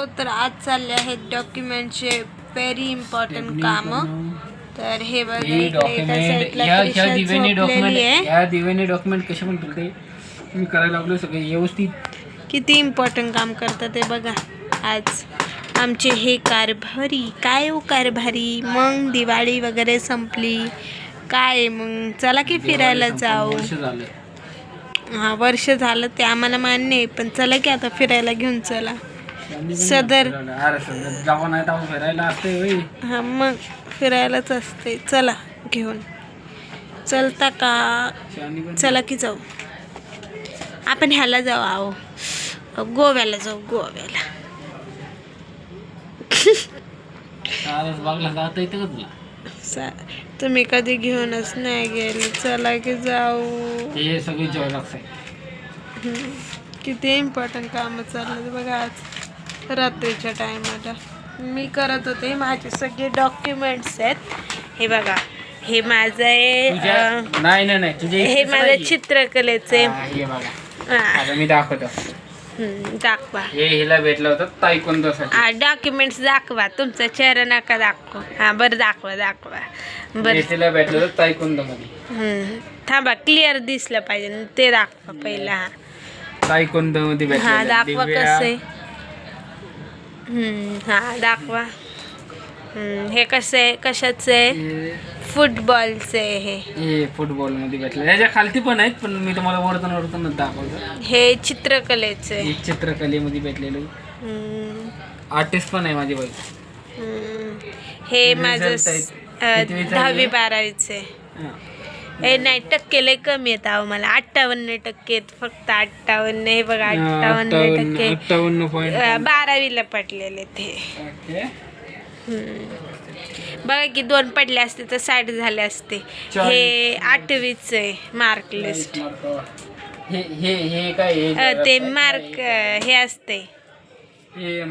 हो, तर आज चालले आहेत डॉक्युमेंटचे व्हेरी इम्पॉर्टंट काम. तर हे बघा दिव्याने डॉक्युमेंट कसे पण केले मी करायला लागलो सगळे व्यवस्थित. किती इम्पॉर्टंट काम करतात ते बघा. आज आमचे हे कारभारी. काय हो कारभारी? मग दिवाळी वगैरे संपली. काय मग? चला की फिरायला जाऊ. वर्ष झालं. हा वर्ष झालं ते आम्हाला मान्य आहे पण चला की आता फिरायला घेऊन चला. सदर. हा मग फिरायलाच असते चला घेऊन. चलता का? चला की जाऊ. आपण ह्याला जाऊ आहो गोव्याला जाऊ गोव्याला. सा- तुम्ही कधी घेऊनच नाही गेले. चला की जाऊ. हे सगळे. किती इम्पॉर्टंट कामं चाललं बघा आज. रात्रीच्या टायमाला. मी करत होते माझे सगळे डॉक्युमेंट्स आहेत. हे बघा हे माझं आहे नाही नाही तुझे हे माझं चित्रकलेचे मी दाखवतो. दाखवा. हे हिला भेटलं होतं तायकोंदोसाठी डॉक्युमेंट्स दाखवा. तुमचा चेहरा नका दाखवा. हा बरं दाखवा दाखवा. बरं. तिला भेटलं होतं तायकोंदो मध्ये हम्म. थांबा क्लिअर दिसलं पाहिजे. ते दाखवा पहिला. हा तायकोंदो मध्ये हा दाखवा कसं आहे. हा दाखवा. हे कसं आहे कशाचं? फुटबॉलचं हे. हे फुटबॉलमध्ये भेटलं. ह्याच्या खालती पण आहेत पण मी तुम्हाला वरतून वरतूनच दाखवतो. हे चित्रकलेचं. आहे हे चित्रकलेमध्ये भेटलेलं. आर्टिस्ट पण आहे माझी बाई. हे माझं दहावी? बारावीचं. हा. नाही टक्के लय कमी येत अहो मला. अठ्ठावन्न टक्के आहेत फक्त अठ्ठावन्न. हे बघा अठ्ठावन्न टक्के. अठ्ठावन्न पॉईंट अं, बारावीला पडलेले ते. ओके. बघा की दोन पडले असते तर साठ झाले असते. हे आठवीच आहे मार्क लिस्ट हे हे हे काय हे ते मार्क हे असते. हे-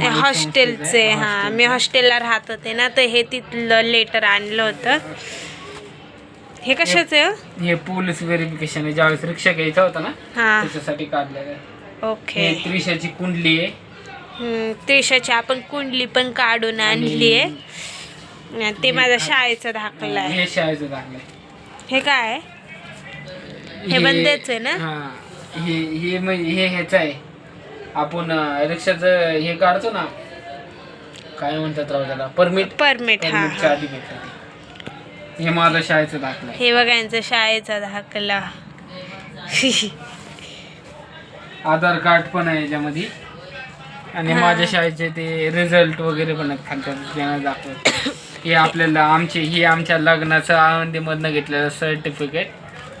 हे हॉस्टेलचे आहे. हा. मी हॉस्टेलला राहत होते ना तर हे तिथलं लेटर आणलं होतं. हे कशाचं आहे? हो? पोलीस व्हेरिफिकेशन आहे. ज्यावेळेस रिक्षा घ्यायचा होता ना हा. त्याच्यासाठी काढलेलं आहे. ओके. हे त्रिशाची कुंडली आहे. हम्म, त्रिशाची आपण कुंडली पण काढून आणली आहे. ते माझ्या शाळेचा दाखला आहे. हे शाळेचं दाखलं हे काय? आहे? हे बंदेच आहे ना? हा हे हे म्हणजे हे ह्याचं आहे. आपण अं, रिक्षाचं हे काढतो ना काय म्हणतात राव त्याला? परमिट. परमिट हा परमिटच्या हा. आधी. हे माझं शाळेचं दाखलं. हे बघा यांचा शाळेचा दाखला. आधार कार्ड पण आहे याच्यामध्ये. आणि माझ्या शाळेचे ते रिझल्ट वगैरे पण आहेत खालच्या ज्यांना दाखवत. हे आपल्याला आमचे हे आमच्या लग्नाचं आळंदीमधनं घेतलेलं सर्टिफिकेट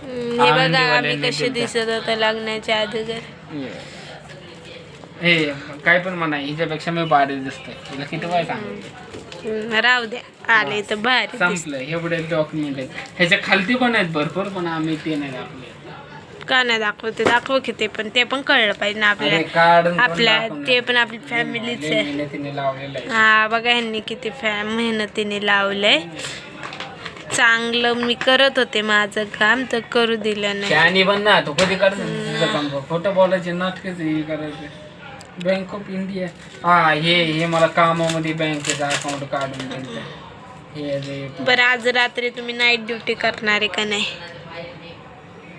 हे बघा आम्ही कसे. दिसत होतो लग्नाच्या अगोदर. हे काय पण म्हणा हिच्यापेक्षा मी भारी दिसतोय. तुला किती वय सांग? राहू द्या. आले तर भारी. संपलं. एवढे डॉक्युमेंट आहेत. ह्याच्या खालती पण आहेत भरपूर पण आम्ही ते नाही दाखवले. का नाही दाखवते? दाखव की ते पण. ते पण कळलं पाहिजे ना अरे आपल्या आपल्या ते पण आपली फॅमिलीच आहे मेहनतीने लावलेलं आहे. हा बघा ह्यांनी किती फॅ मेहनतीने लावलंय. चांगलं मी करत होते माझं काम तर करू दिलं नाही. शहाणी बन ना तू कधी करत तुझं काम खोटं बोलायचे नाटकच हे करायचे. बँक ऑफ इंडिया हा हे हे मला कामामध्ये बँकेचं अकाउंट काढून द्यायचं हे जे बरं आज रात्री तुम्ही नाईट ड्युटी करणार आहे का नाही?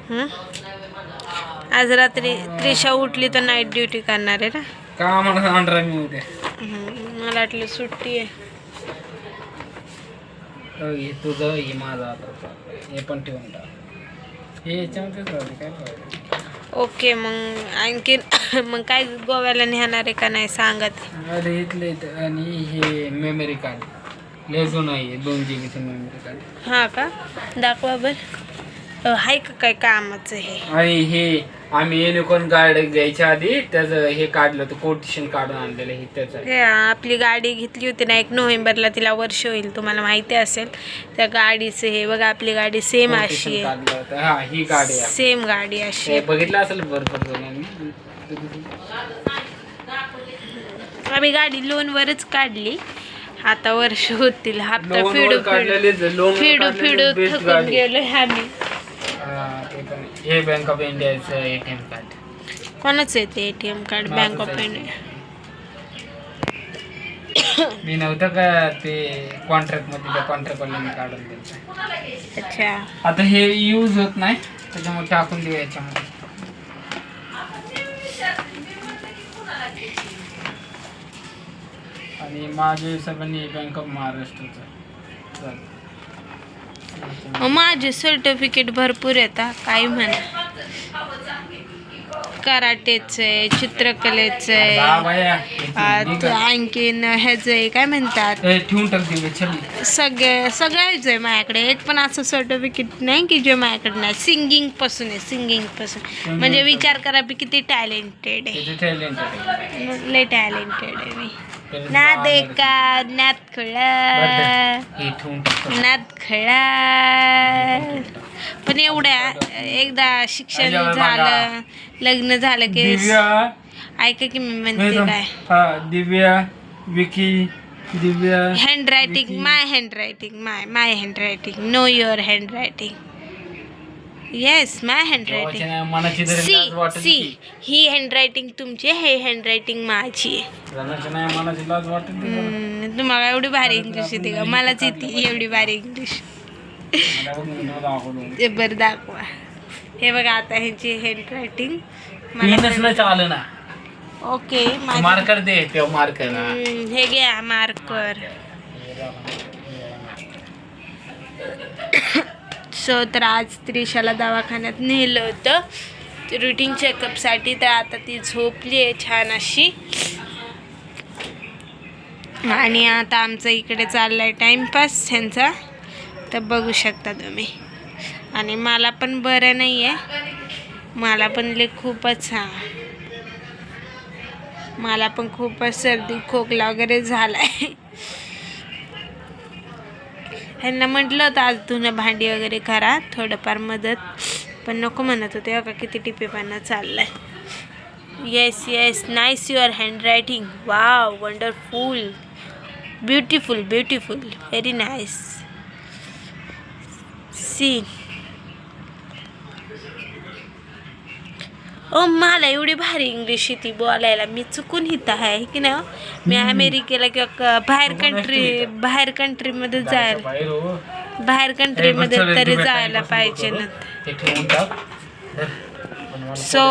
हं? आज रात्री त्रिशा उठली तर नाईट ड्युटी करणार आहे ना? कामाला जाणार मी उद्या. हं, मला वाटलं सुट्टी आहे. हो, हे तुझं हे माझं आता. हे पण ठेवून टाक. हे याच्यामध्येच काय ओके मग आणखीन मग काय गोव्याला नेणार आहे का नाही सांगत? अरे इथले इथं. आणि हे मेमरी कार्ड लय जुनं आहे दोन जी बीचं मेमरी कार्ड हां का? दाखवा बर. आहे का काय कामाचं हे? आणि हे आम्ही युनिकॉर्न गार्ड घ्यायच्या आधी त्याचं हे काढलं होतं कोटेशन काढून आणलेलं हे त्याचं. हे आपली गाडी घेतली होती ना एक नोव्हेंबरला तिला वर्ष होईल तुम्हाला माहिती असेल. त्या गाडीचं हे बघा आपली गाडी सेम अशी आहे. काढलं होतं. हा ही गाडी आहे. सेम गाडी अशी हे आहे. बघितलं असेल भरपूर जणांनी आम्ही गाडी लोनवरच काढली. आता वर्ष होतील. हप्ता फिडू फिडू काढलेलीच आहे. फिडू काढलेली फिडू best थकून गाडी. गेलोय आम्ही. हा, बँक ऑफ इंडियाचं ए टी एम कार्ड कोणाच आहे ते ATM card bank of India मी नव्हतं का ते कॉन्ट्रॅक्टमध्ये त्या कॉन्ट्रॅक्ट वाल्याने काढून दिलं अच्छा. आता हे यूज होत नाही त्याच्यामुळे टाकून देऊ याच्यामध्ये. आणि माझे सगळ्यांनी बँक ऑफ महाराष्ट्राचं चालेल. माझे सर्टिफिकेट भरपूर येतात काही म्हणा. कराटेचे चित्रकलेचे आणखीन ह्याचं आहे, काय म्हणतात? छबी सगळे सगळ्याच आहे माझ्याकडे. एक पण असं सर्टिफिकेट नाही की जे माझ्याकडे नाही. सिंगिंगपासून आहे सिंगिंगपासून. म्हणजे विचार करा मी किती टॅलेंटेड आहे. लय टॅलेंटेड आहे मी नाद. एका नाद खळा नाद खळा पण एवढ्या एकदा शिक्षण झालं लग्न झालं की ऐका की मी म्हणते. काय? हा Divya Vicky Divya. Handwriting my handwriting my my handwriting no your handwriting yes my hand देवाच्या रायटिंग नाही, मनाची तरी सी लाज सी ही हँड रायटिंग तुमची हे हँड रायटिंग माझी आहे. नाही मनाची लाज. हम्म, तुम्हाला एवढी भारी इंग्लिश येते का? मलाच येते एवढी भारी इंग्लिश मला बघ मी तुला दाखवतो. ते बरं दाखवा. हे बघा आता ह्यांची हँड रायटिंग पेनच नाही चालू ना. ओके माझी मार्कर दे मार्कर हम्म, हे घ्या मार्कर सो तर आज त्रिशाला दवाखान्यात नेलं होतं. रुटीन चेकअपसाठी तर आता ती झोपली आहे छान अशी. आणि आता आमचं इकडे चाललाय टाइमपास ह्यांचा. तर बघू शकता तुम्ही. आणि मला पण बरं नाही आहे मला पण ले खूपच हा. मला पण खूपच सर्दी खोकला वगैरे झाला आहे ह्यांना म्हटलं होतं आज धुणं भांडी वगैरे करा थोडंफार मदत. पण नको म्हणत होते का किती टिपेपणा चाललाय. Yes yes nice your handwriting wow wonderful beautiful beautiful very nice see oh मला एवढी भारी इंग्लिश येते बोलायला मी चुकून हित आहे की ना मी अमेरिकेला किंवा क- बाहेर कंट्री. बाहेर कंट्रीमध्ये जायला बाहेर हो. बाहेर कंट्रीमध्ये चल, तरी जायला पाहिजे. ना ते ठेवून टाक सो